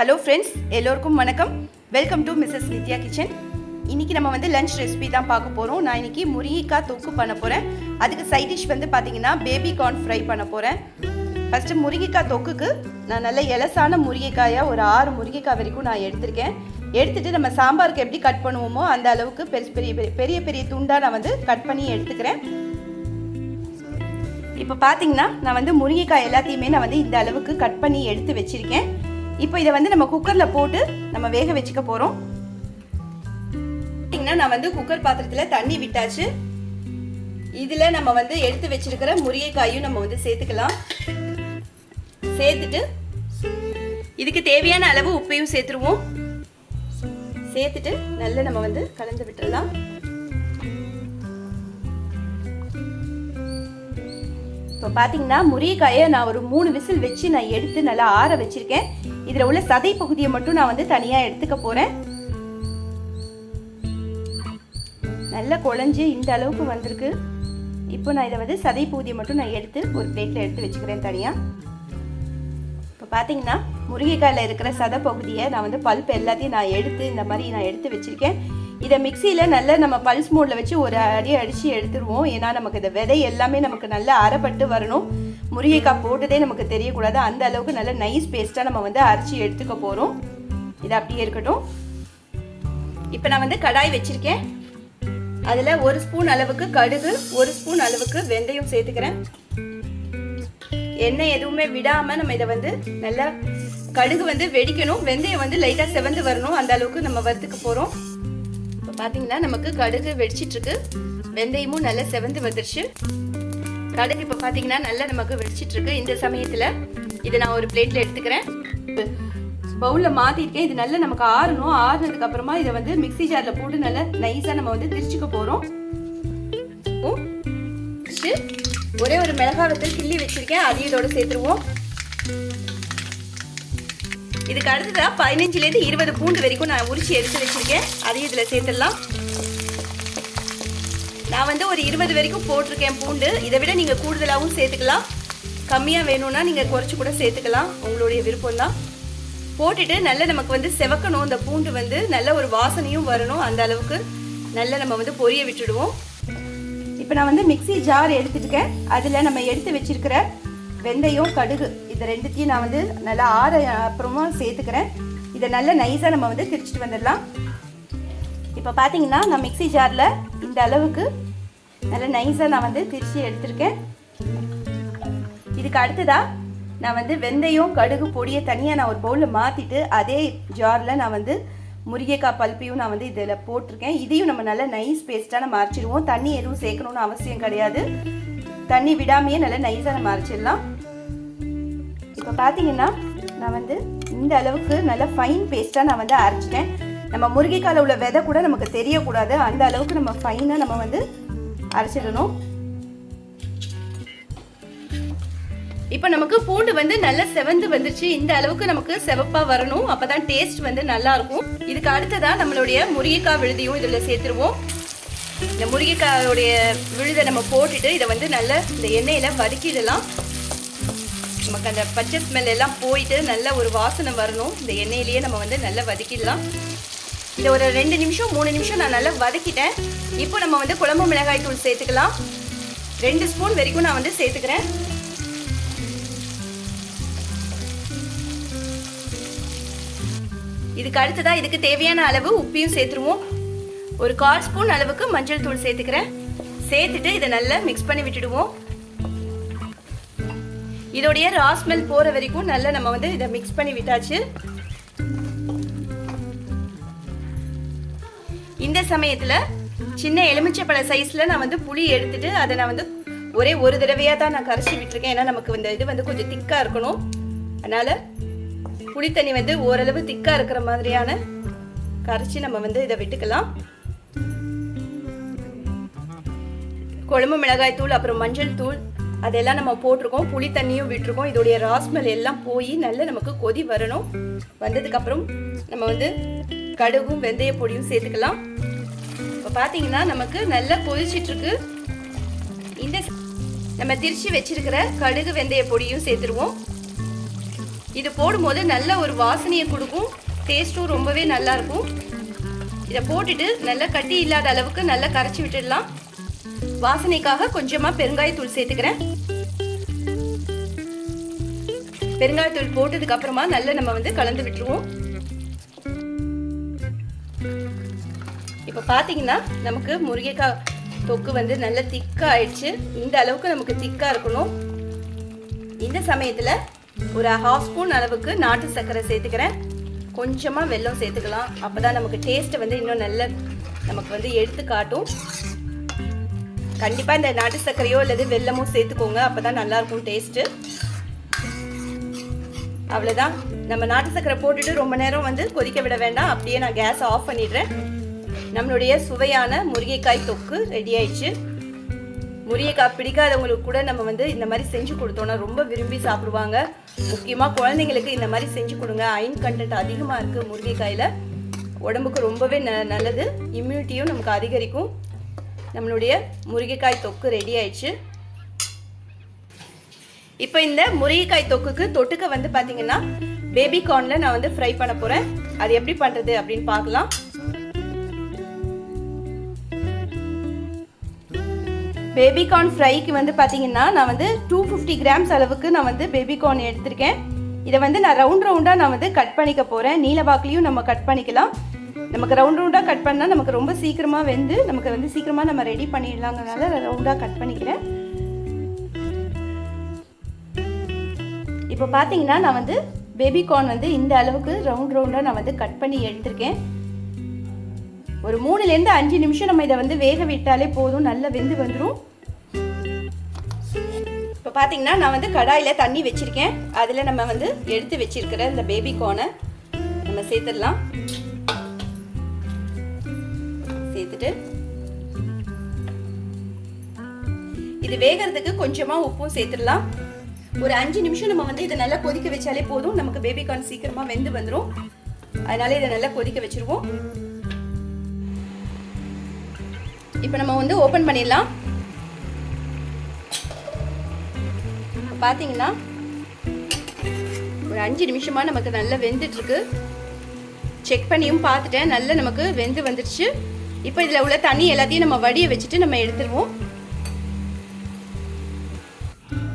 Hello friends எல்லோருக்கும் வணக்கம். Welcome to Mrs Nithya kitchen இன்றைக்கி நம்ம வந்து லஞ்ச் ரெசிபி தான் பார்க்க போகிறோம் நான் இன்னைக்கு முருங்கைக்காய் தொக்கு பண்ண போகிறேன் அதுக்கு சைட் டிஷ் வந்து பார்த்தீங்கன்னா பேபி கார்ன் ஃப்ரை பண்ண போகிறேன் ஃபஸ்ட்டு முருங்கைக்காய் தொக்குக்கு நான் நல்ல எலசான முருங்கைக்காயாக ஒரு ஆறு முருங்கைக்காய் வரைக்கும் நான் எடுத்திருக்கேன். எடுத்துட்டு நம்ம சாம்பாருக்கு எப்படி கட் பண்ணுவோமோ அந்த அளவுக்கு பெருசு பெரிய பெரிய பெரிய பெரிய துண்டாக நான் வந்து கட் பண்ணி எடுத்துக்கிறேன். இப்போ பார்த்தீங்கன்னா நான் வந்து முருங்கைக்காய் எல்லாத்தையுமே நான் வந்து இந்த அளவுக்கு கட் பண்ணி எடுத்து வச்சிருக்கேன். இப்போ இதை வந்து நம்ம குக்கரில் போட்டு நம்ம வேக வச்சுக்க போகிறோம் பார்த்தீங்கன்னா நான் வந்து குக்கர் பாத்திரத்தில் தண்ணி விட்டாச்சு. இதில் நம்ம வந்து எடுத்து வச்சிருக்கிற முருங்கைக்காயும் நம்ம வந்து சேர்த்துக்கலாம். சேர்த்துட்டு இதுக்கு தேவையான அளவு உப்பையும் சேர்த்துருவோம். சேர்த்துட்டு நல்லா நம்ம வந்து கலந்து விட்டுறலாம் இப்போ பார்த்தீங்கன்னா முருங்கைக்காயை நான் ஒரு மூணு விசில் வச்சு நான் எடுத்து நல்லா ஆற வச்சிருக்கேன். இதில் உள்ள சதை பகுதியை மட்டும் நான் வந்து தனியாக எடுத்துக்க போகிறேன் நல்லா குழஞ்சி இந்த அளவுக்கு வந்திருக்கு. இப்போ நான் இதை வந்து சதை பகுதியை மட்டும் நான் எடுத்து ஒரு பிளேட்டில் எடுத்து வச்சுக்கிறேன் தனியாக இப்போ பார்த்தீங்கன்னா முருங்கைக்காயில் இருக்கிற சதை பகுதியை நான் வந்து பல்ப் எல்லாத்தையும் நான் எடுத்து இந்த மாதிரி நான் எடுத்து வச்சுருக்கேன். இதை மிக்சியில் நல்லா நம்ம பல்ஸ் மோடில் வச்சு ஒரு அடி அடித்து எடுத்துருவோம். ஏன்னா நமக்கு இந்த விதை எல்லாமே நமக்கு நல்லா அரைப்பட்டு வரணும். முருங்கைக்காய் போட்டதே நமக்கு தெரியக்கூடாது. அந்த அளவுக்கு நல்ல நைஸ் பேஸ்ட்டாக நம்ம வந்து அரைச்சி எடுத்துக்க போகிறோம் இது அப்படியே இருக்கட்டும். இப்போ நான் வந்து கடாய் வச்சுருக்கேன். அதில் ஒரு ஸ்பூன் அளவுக்கு கடுகு ஒரு ஸ்பூன் அளவுக்கு வெந்தயம் சேர்த்துக்கிறேன். எண்ணெய் எதுவுமே விடாமல் நம்ம இதை வந்து நல்லா கடுகு வந்து வெடிக்கணும். வெந்தயம் வந்து லைட்டாக செவந்து வரணும். அந்த அளவுக்கு நம்ம வறுத்துக்க போகிறோம் பார்த்தீங்கன்னா நமக்கு கடுகு வெடிச்சிட்ருக்கு. வெந்தயமும் நல்லா செவந்து வந்துருச்சு. கடுகு இப்போ பார்த்தீங்கன்னா நல்லா நமக்கு வெடிச்சிட்ருக்கு. இந்த சமயத்தில் இதை நான் ஒரு பிளேட்டில் எடுத்துக்கிறேன். பவுலில் மாற்றிருக்கேன் இது நல்லா நமக்கு ஆறணும். ஆறுனதுக்கு அப்புறமா இதை வந்து மிக்சி ஜாரில் போட்டு நல்லா நைஸாக நம்ம வந்து திரிச்சுக்க போகிறோம் ஒரே ஒரு மிளகாவத்தில் கிள்ளி வச்சிருக்கேன். அதையும் இதோட சேர்த்துருவோம். இதுக்கு அடுத்ததாக பதினஞ்சுலேருந்து இருபது பூண்டு வரைக்கும் நான் உரிச்சு எடுத்து வச்சுருக்கேன். அதையும் இதில் சேர்த்துடலாம். நான் வந்து ஒரு இருபது வரைக்கும் போட்டிருக்கேன் பூண்டு. இதை விட நீங்கள் கூடுதலாகவும் சேர்த்துக்கலாம். கம்மியாக வேணும்னா நீங்கள் குறைச்சி கூட சேர்த்துக்கலாம். உங்களுடைய விருப்பம் தான் போட்டுட்டு நல்ல நமக்கு வந்து செவக்கணும். அந்த பூண்டு வந்து நல்ல ஒரு வாசனையும் வரணும் அந்த அளவுக்கு. நல்ல நம்ம வந்து பொரிய விட்டுடுவோம். இப்போ நான் வந்து மிக்சி ஜார் எடுத்துருக்கேன் அதில் நம்ம எடுத்து வச்சிருக்கிற வெந்தயம் கடுகு. இந்த ரெண்டுத்தையும் நான் வந்து நல்லா ஆற அப்புறமா சேர்த்துக்கிறேன். இதை நல்லா நைஸாக நம்ம வந்து திரிச்சிட்டு வந்துடலாம். இப்போ பார்த்தீங்கன்னா நான் மிக்சி ஜாரில் இந்த அளவுக்கு நல்லா நைஸாக நான் வந்து திரிச்சு எடுத்திருக்கேன். இதுக்கு அடுத்ததாக நான் வந்து வெந்தயம் கடுகு பொடியை தனியாக நான் ஒரு பவுலில் மாற்றிட்டு அதே ஜாரில் நான் வந்து முருங்கைக்காய் பல்ப்பையும் நான் வந்து இதில் போட்டிருக்கேன். இதையும் நம்ம நல்லா நைஸ் பேஸ்ட்டாக நம்ம அரைச்சிடுவோம். தண்ணி எதுவும் சேர்க்கணும்னு அவசியம் கிடையாது. தண்ணி விடாமையே நல்லா நைஸாக நம்ம அரைச்சிடலாம். இப்போ பார்த்தீங்கன்னா நான் வந்து இந்த அளவுக்கு நல்லா ஃபைன் பேஸ்ட்டாக நான் வந்து அரைச்சிட்டேன். நம்ம முருங்கைக்காயில் உள்ள விதை கூட நமக்கு தெரியக்கூடாது. அந்த அளவுக்கு நம்ம ஃபைனாக நம்ம வந்து அரைச்சிடணும். இப்போ நமக்கு பூண்டு வந்து நல்லா செவந்து வந்துருச்சு. இந்த அளவுக்கு நமக்கு செவப்பா வரணும். அப்பதான் டேஸ்ட் வந்து நல்லா இருக்கும். இதுக்கு அடுத்ததா நம்மளுடைய முருங்கைக்காய் விழுதியும் இதில் சேர்த்துருவோம். இந்த முருங்கைக்காயோடைய விழுதை நம்ம போட்டுட்டு இதை வந்து நல்லா இந்த எண்ணெயில வதக்கிடலாம். நமக்கு அந்த பச்சை ஸ்மெல் எல்லாம் போயிட்டு நல்ல ஒரு வாசனை வரணும். இந்த எண்ணெயிலேயே நம்ம வந்து நல்லா வதக்கிடலாம். இந்த ஒரு ரெண்டு நிமிஷம் மூணு நிமிஷம் நான் நல்லா வதக்கிட்டேன். இப்போ நம்ம வந்து குழம்பு மிளகாய் தூள் சேர்த்துக்கலாம். ரெண்டு ஸ்பூன் வரைக்கும் நான் வந்து சேர்த்துக்கிறேன். இதுக்கு அடுத்ததாக இதுக்கு தேவையான அளவு உப்பையும் சேர்த்துருவோம். ஒரு கால் ஸ்பூன் அளவுக்கு மஞ்சள் தூள் சேர்த்துக்கிறேன். சேர்த்துட்டு இதை நல்லா மிக்ஸ் பண்ணி விட்டுடுவோம். இதோடைய ராஸ்மெல் போற வரைக்கும் நல்லா நம்ம வந்து இதை மிக்ஸ் பண்ணி விட்டாச்சு. இந்த சமயத்துல சின்ன எலுமிச்சப்பழ சைஸ்ல நான் வந்து புளி எடுத்துட்டு அதை நான் வந்து ஒரே ஒரு தடவையா தான் நான் கரைச்சி விட்டுருக்கேன். ஏன்னா நமக்கு இந்த இது வந்து கொஞ்சம் திக்கா இருக்கணும். அதனால புளித்தண்ணி வந்து ஓரளவு திக்காக இருக்கிற மாதிரியான கரைச்சி நம்ம வந்து இதை விட்டுக்கலாம். குழம்பு மிளகாய் தூள் அப்புறம் மஞ்சள் தூள் அதெல்லாம் நம்ம போட்டிருக்கோம் புளி தண்ணியும் விட்டுருக்கோம். இதோடைய ராஸ்மெல் எல்லாம் போய் நல்லா நமக்கு கொதி வரணும். வந்ததுக்கப்புறம் நம்ம வந்து கடுகும் வெந்தய பொடியும் சேர்த்துக்கலாம். இப்போ பார்த்தீங்கன்னா நமக்கு நல்லா கொதிச்சிட்ருக்கு. இந்த நம்ம திரிச்சு வச்சிருக்கிற கடுகு வெந்தய பொடியும் சேர்த்துருவோம். இது போடும்போது நல்ல ஒரு வாசனையை கொடுக்கும். டேஸ்ட்டும் ரொம்பவே நல்லா இருக்கும். இதை போட்டுட்டு நல்லா கட்டி இல்லாத அளவுக்கு நல்லா கரைச்சி விட்டுடலாம். வாசனைக்காக கொஞ்சமாக பெருங்காயத்தூள் சேர்த்துக்கிறேன். பெருங்காயத்தூள் போட்டதுக்கு அப்புறமா நல்லா நம்ம வந்து கலந்து விட்டுருவோம். இப்போ பார்த்தீங்கன்னா நமக்கு முருங்கைக்காய் தொக்கு வந்து நல்ல திக்காக ஆயிடுச்சு. இந்த அளவுக்கு நமக்கு திக்காக இருக்கணும். இந்த சமயத்தில் ஒரு ஹாஃப் ஸ்பூன் அளவுக்கு நாட்டு சர்க்கரை சேர்த்துக்கிறேன். கொஞ்சமாக வெல்லம் சேர்த்துக்கலாம். அப்போ தான் நமக்கு டேஸ்ட்டை வந்து இன்னும் நல்ல நமக்கு வந்து எடுத்து காட்டும். கண்டிப்பாக இந்த நாட்டு சர்க்கரையோ அல்லது வெல்லமோ சேர்த்துக்கோங்க. அப்போ தான் நல்லாயிருக்கும் டேஸ்ட்டு அவ்வளோதான் நம்ம நாட்டு சர்க்கரை போட்டுட்டு ரொம்ப நேரம் வந்து கொதிக்க விட வேண்டாம். அப்படியே நான் கேஸ் ஆஃப் பண்ணிடுறேன். நம்மளுடைய சுவையான முருங்கைக்காய் தொக்கு ரெடி ஆயிடுச்சு. முருங்கைக்காய் பிடிக்காதவங்களுக்கு கூட நம்ம வந்து இந்த மாதிரி செஞ்சு கொடுத்தோன்னா ரொம்ப விரும்பி சாப்பிடுவாங்க. முக்கியமாக குழந்தைங்களுக்கு இந்த மாதிரி செஞ்சு கொடுங்க. அயன் கண்டென்ட் அதிகமாக இருக்குது முருங்கைக்காயில். உடம்புக்கு ரொம்பவே ந நல்லது. இம்யூனிட்டியும் நமக்கு அதிகரிக்கும். நம்மளுடைய முருங்கைக்காய் தொக்கு ரெடி ஆயிடுச்சு. இப்போ இந்த முருங்கைக்காய் தொக்குக்கு தொட்டுக்க வந்து பார்த்தீங்கன்னா பேபி கார்னில் நான் வந்து ஃப்ரை பண்ண போகிறேன் அது எப்படி பண்ணுறது அப்படின்னு பார்க்கலாம். பேபி கார்ன் ஃப்ரைக்கு வந்து பார்த்தீங்கன்னா நான் வந்து டூ ஃபிஃப்டி கிராம்ஸ் அளவுக்கு நான் வந்து பேபி கார்ன் எடுத்திருக்கேன். இதை வந்து நான் ரவுண்ட் ரவுண்டாக நான் வந்து கட் பண்ணிக்க போகிறேன் நீல வாக்குலையும் நம்ம கட் பண்ணிக்கலாம். நமக்கு ரவுண்ட் ரவுண்டாக கட் பண்ணால் நமக்கு ரொம்ப சீக்கிரமாக வெந்து நமக்கு வந்து சீக்கிரமாக நம்ம ரெடி பண்ணிடலாங்கிறனால ரவுண்டாக கட் பண்ணிக்கிறேன். இப்போ பார்த்தீங்கன்னா நான் வந்து பேபி கார்ன் வந்து இந்த அளவுக்கு ரவுண்ட் ரவுண்டாக நான் வந்து கட் பண்ணி எடுத்திருக்கேன். ஒரு மூணுலேருந்து அஞ்சு நிமிஷம் நம்ம இதை வந்து வேக விட்டாலே போதும் நல்லா வெந்து வந்துடும் இப்போ பார்த்தீங்கன்னா நான் வந்து கடாயில் தண்ணி வச்சுருக்கேன். அதில் நம்ம வந்து எடுத்து வச்சிருக்கிற இந்த பேபி கோனை நம்ம சேர்த்துடலாம். சேர்த்துட்டு இது வேகிறதுக்கு கொஞ்சமாக உப்பும் சேர்த்துடலாம். ஒரு அஞ்சு நிமிஷம் நம்ம வந்து இதை நல்லா கொதிக்க வச்சாலே போதும். நமக்கு பேபிகார்ன் சீக்கிரமா சீக்கிரமாக வெந்து வந்துடும் அதனால இதை நல்லா கொதிக்க வச்சிருவோம். இப்போ நம்ம வந்து ஓப்பன் பண்ணிடலாம். பார்த்தீங்கன்னா ஒரு அஞ்சு நிமிஷமாக நமக்கு நல்லா வெந்துட்டுருக்கு செக் பண்ணியும் பார்த்துட்டேன். நல்லா நமக்கு வெந்து வந்துடுச்சு இப்போ இதில் உள்ள தண்ணி எல்லாத்தையும் நம்ம வடிய வச்சுட்டு நம்ம எடுத்துருவோம்.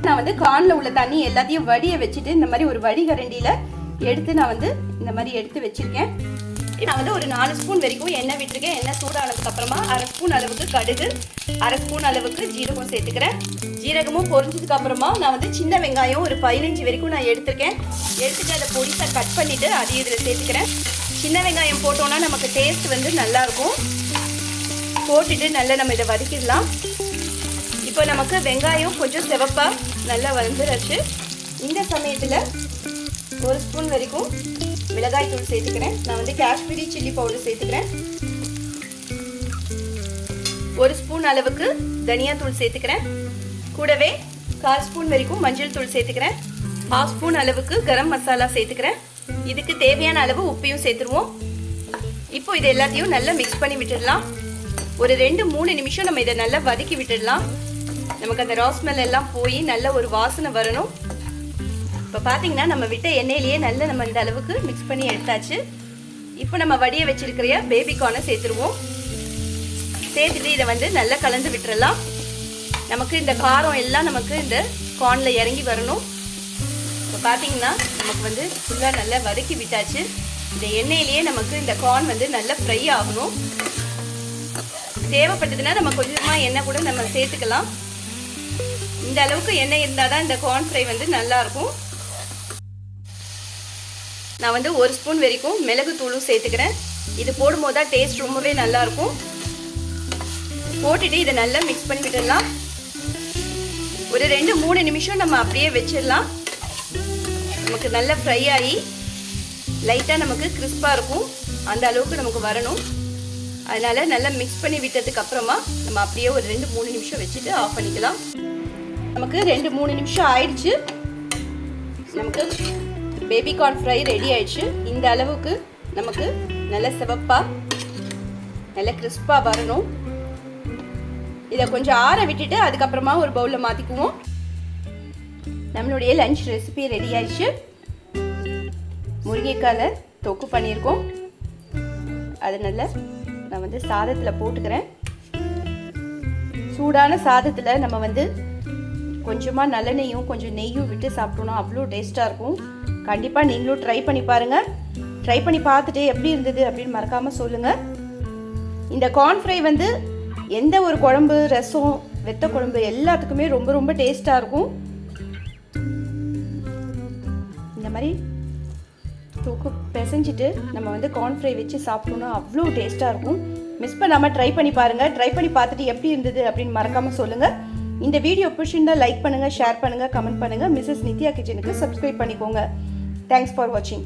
நான் வந்து கானில் உள்ள தண்ணி எல்லாத்தையும் வடிய வச்சுட்டு இந்த மாதிரி ஒரு வடிகரண்டியில் எடுத்து நான் வந்து இந்த மாதிரி எடுத்து வச்சுருக்கேன். நான் வந்து ஒரு நாலு ஸ்பூன் வரைக்கும் எண்ணெய் விட்டுருக்கேன். எண்ணெய் சூடானதுக்கு அப்புறமா அரை ஸ்பூன் அளவுக்கு கடுகு அரை ஸ்பூன் அளவுக்கு ஜீரகம் சேர்த்துக்கிறேன். ஜீரகமும் பொரிஞ்சதுக்கு அப்புறமா நான் வந்து சின்ன வெங்காயம் ஒரு பதினஞ்சு வரைக்கும் நான் எடுத்திருக்கேன். எடுத்துட்டு அதை பொடிசாக கட் பண்ணிவிட்டு அதையும் இதில் சேர்த்துக்கிறேன். சின்ன வெங்காயம் போட்டோன்னா நமக்கு டேஸ்ட் வந்து நல்லாயிருக்கும் போட்டுட்டு நல்லா நம்ம இதை வதக்கிடலாம். இப்போ நமக்கு வெங்காயம் கொஞ்சம் சிவப்பாக நல்லா வந்துடுச்சு இந்த சமயத்தில் ஒரு ஸ்பூன் வரைக்கும் மிளகாய் தூள் சேர்த்துக்கிறேன். நான் வந்து காஷ்மீரி சில்லி பவுடர் சேர்த்துக்கிறேன். ஒரு ஸ்பூன் அளவுக்கு தனியா தூள் சேர்த்துக்கிறேன். கூடவே கால் ஸ்பூன் வரைக்கும் மஞ்சள் தூள் சேர்த்துக்கிறேன். ஹாஃப் ஸ்பூன் அளவுக்கு கரம் மசாலா சேர்த்துக்கிறேன். இதுக்கு தேவையான அளவு உப்பையும் சேர்த்துருவோம். இப்போ இது எல்லாத்தையும் நல்லா மிக்ஸ் பண்ணி விட்டுடலாம். ஒரு ரெண்டு மூணு நிமிஷம் நம்ம இதை நல்லா வதக்கி விட்டுடலாம். நமக்கு அந்த ராஸ்மெல் எல்லாம் போய் நல்ல ஒரு வாசனை வரணும். இப்போ பார்த்தீங்கன்னா நம்ம விட்ட எண்ணெயிலேயே நல்ல நம்ம இந்த அளவுக்கு மிக்ஸ் பண்ணி எடுத்தாச்சு. இப்போ நம்ம வடிய வச்சிருக்கிற பேபிகார்னை சேர்த்துருவோம். சேர்த்துட்டு இதை வந்து நல்லா கலந்து விட்டுறலாம். நமக்கு இந்த காரம் எல்லாம் நமக்கு இந்த கார்னில் இறங்கி வரணும். இப்போ பார்த்தீங்கன்னா நமக்கு வந்து ஃபுல்லாக நல்லா வதக்கி விட்டாச்சு. இந்த எண்ணெயிலேயே நமக்கு இந்த கார்ன் வந்து நல்லா ஃப்ரை ஆகணும். தேவைப்பட்டதுன்னா நம்ம கொஞ்சமாக எண்ணெய் கூட நம்ம சேர்த்துக்கலாம். இந்த அளவுக்கு எண்ணெய் இருந்தால் தான் இந்த கார்ன் ஃப்ரை வந்து நல்லாயிருக்கும். நான் வந்து ஒரு ஸ்பூன் வரைக்கும் மிளகு தூளும் சேர்த்துக்கிறேன். இது போடும்போது தான் டேஸ்ட் ரொம்பவே நல்லா இருக்கும் போட்டுட்டு இதை நல்லா மிக்ஸ் பண்ணி விட்டுடலாம் ஒரு ரெண்டு மூணு நிமிஷம் நம்ம அப்படியே வச்சிடலாம். நமக்கு நல்லா ஃப்ரை ஆகி லைட்டாக நமக்கு கிறிஸ்பாக இருக்கும். அந்த அளவுக்கு நமக்கு வரணும். அதனால் நல்லா மிக்ஸ் பண்ணி விட்டதுக்கு அப்புறமா நம்ம அப்படியே ஒரு ரெண்டு மூணு நிமிஷம் வச்சுட்டு ஆஃப் பண்ணிக்கலாம். நமக்கு ரெண்டு மூணு நிமிஷம் ஆயிடுச்சு. நமக்கு பேபி கார்ன் ஃப்ரை ரெடி ஆயிடுச்சு. இந்த அளவுக்கு நமக்கு நல்ல சிவப்பாக நல்ல கிறிஸ்பாக வரணும். இதை கொஞ்சம் ஆற விட்டுட்டு அதுக்கப்புறமா ஒரு பவுலில் மாற்றிக்குவோம் நம்மளுடைய லஞ்ச் ரெசிபி ரெடி ஆயிடுச்சு. முருங்கைக்காயில் தொக்கு பண்ணியிருக்கோம். அது நல்லா நான் வந்து சாதத்தில் போட்டுக்கிறேன். சூடான சாதத்தில் நம்ம வந்து கொஞ்சமாக நல்லெண்ணெயும் கொஞ்சம் நெய்யும் விட்டு சாப்பிட்டோன்னா அவ்வளோ டேஸ்ட்டாக இருக்கும். கண்டிப்பாக நீங்களும் ட்ரை பண்ணி பாருங்கள் ட்ரை பண்ணி பார்த்துட்டு எப்படி இருந்தது அப்படின்னு மறக்காமல் சொல்லுங்கள் இந்த கார்ன் ஃப்ரை வந்து எந்த ஒரு குழம்பு ரசம் வெத்த குழம்பு எல்லாத்துக்குமே ரொம்ப ரொம்ப டேஸ்ட்டாக இருக்கும். இந்த மாதிரி தூக்கு பிசைஞ்சிட்டு நம்ம வந்து கார்ன் ஃப்ரை வச்சு சாப்பிட்டோம்னா அவ்வளோ டேஸ்ட்டாக இருக்கும். மிஸ் பண்ணாமல் ட்ரை பண்ணி பாருங்கள் ட்ரை பண்ணி பார்த்துட்டு எப்படி இருந்தது அப்படின்னு மறக்காமல் சொல்லுங்கள் இந்த வீடியோ பிடிச்சிருந்தால் லைக் பண்ணுங்கள் ஷேர் பண்ணுங்கள் கமெண்ட் பண்ணுங்கள் மிஸ்ஸஸ் நித்யா கிச்சனுக்கு சப்ஸ்கிரைப் பண்ணிக்கோங்க. தேங்க்ஸ் ஃபார் வாட்சிங்